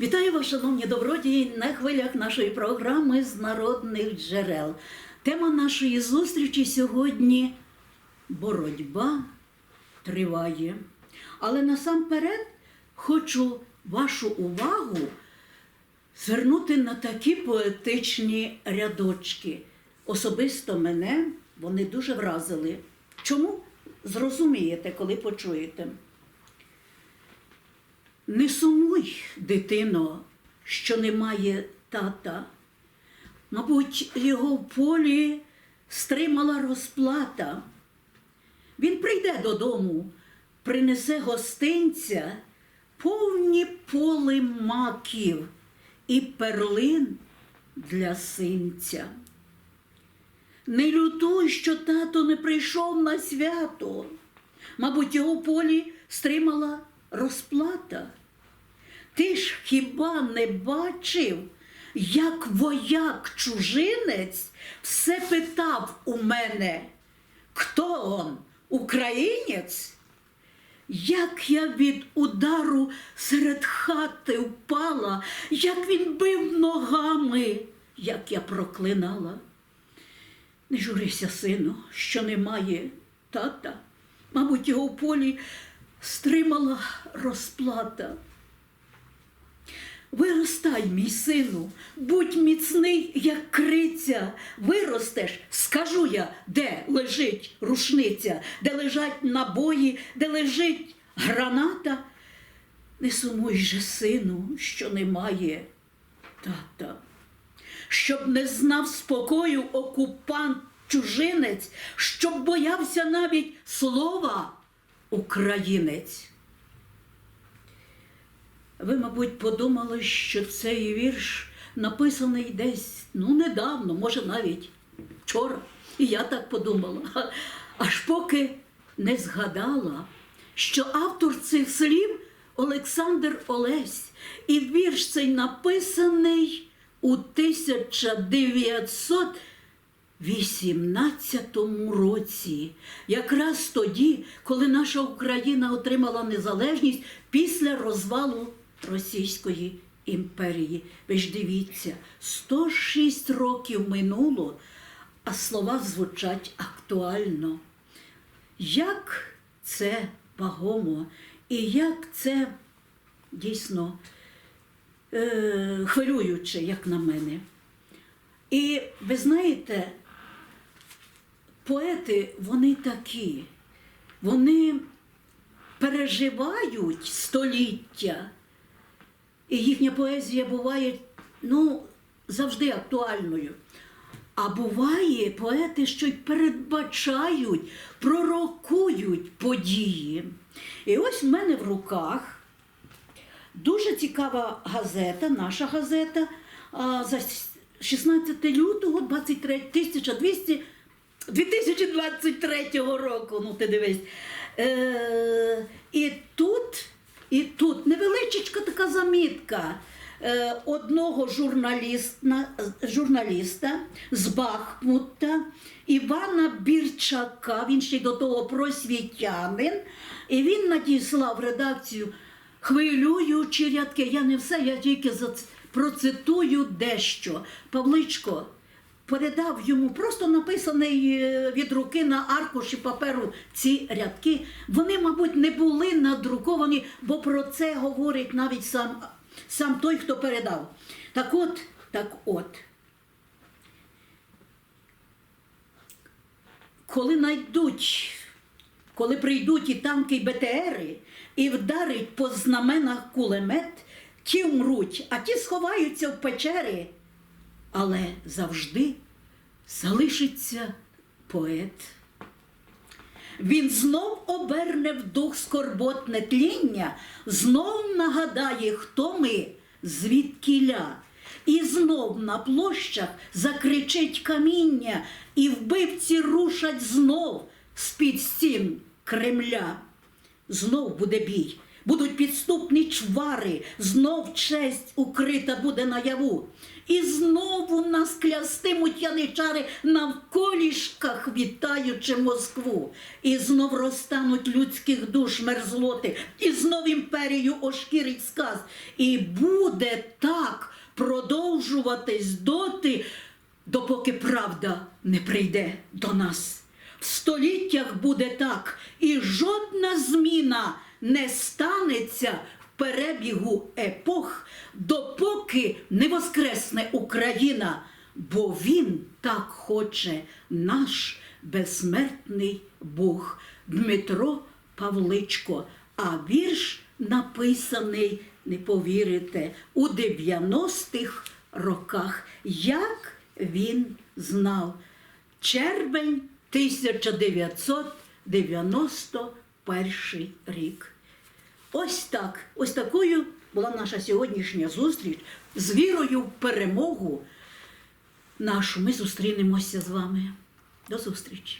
Вітаю вас, шановні добродії, на хвилях нашої програми з народних джерел. Тема нашої зустрічі сьогодні боротьба триває. Але насамперед хочу вашу увагу звернути на такі поетичні рядочки. Особисто мене вони дуже вразили. Чому? Зрозумієте, коли почуєте. Не сумуй, дитино, що немає тата. Мабуть, його в полі стримала розплата. Він прийде додому, принесе гостинця, повні поли маків і перлин для синця. Не лютуй, що тато не прийшов на свято. Мабуть, його полі стримала розплата. Ти ж хіба не бачив, як вояк чужинець все питав у мене, хто он, українець? Як я від удару серед хати впала, як він бив ногами, як я проклинала. Не журися, сину, що немає тата. Мабуть, його в полі стримала розплата. Виростай, мій сину, будь міцний, як криця. Виростеш, скажу я, де лежить рушниця, де лежать набої, де лежить граната. Не сумуй же, сину, що немає тата щоб не знав спокою окупант чужинець, щоб боявся навіть слова українець. Ви, мабуть, подумали, що цей вірш написаний десь ну недавно, може навіть вчора. І я так подумала. Аж поки не згадала, що автор цих слів Олександр Олесь, і вірш цей написаний у 1918 році, якраз тоді, коли наша Україна отримала незалежність після розвалу Російської імперії. Ви ж дивіться, 106 років минуло, а слова звучать актуально. Як це вагомо і як це дійсно е, хвилююче, як на мене. І ви знаєте, поети вони такі, вони переживають століття, і їхня поезія буває ну, завжди актуальною. А буває поети, що й передбачають, пророкують події. І ось в мене в руках Дуже цікава газета, наша газета за 16 лютого 23, 1200, 2023 року. Ну, ти дивись. Е, і тут, і тут невеличка така замітка е, одного журналіста, журналіста з Бахмута Івана Бірчака, він ще до того просвітянин, і він надіслав редакцію хвилюючі рядки. Я не все, я тільки процитую дещо. Павличко передав йому просто написаний е, від руки на аркуші паперу ці рядки. Вони, мабуть, не були надруковані, бо про це говорить навіть сам, сам той, хто передав. Так от, так от. Коли найдуть коли прийдуть і танки, і БТРи, і вдарить по знаменах кулемет, ті вмруть, а ті сховаються в печери. Але завжди залишиться поет. Він знов оберне в дух скорботне тління, знов нагадає, хто ми, звідкіля. І знов на площах закричить каміння, і вбивці рушать знов з-під стін Кремля. Знов буде бій, будуть підступні чвари, знов честь укрита буде наяву. І знову нас клястимуть яничари навколішках, вітаючи Москву. І знов розтануть людських душ мерзлоти, і знов імперію ошкірить сказ. І буде так продовжуватись доти, допоки правда не прийде до нас. В століттях буде так, і жодна зміна не станеться в перебігу епох, допоки не воскресне Україна, бо він так хоче наш безсмертний Бог Дмитро Павличко. А вірш написаний, не повірите, у 90-х роках. Як він знав? Червень 1991 рік. Ось так, ось такою була наша сьогоднішня зустріч з вірою в перемогу нашу. Ми зустрінемося з вами. До зустрічі!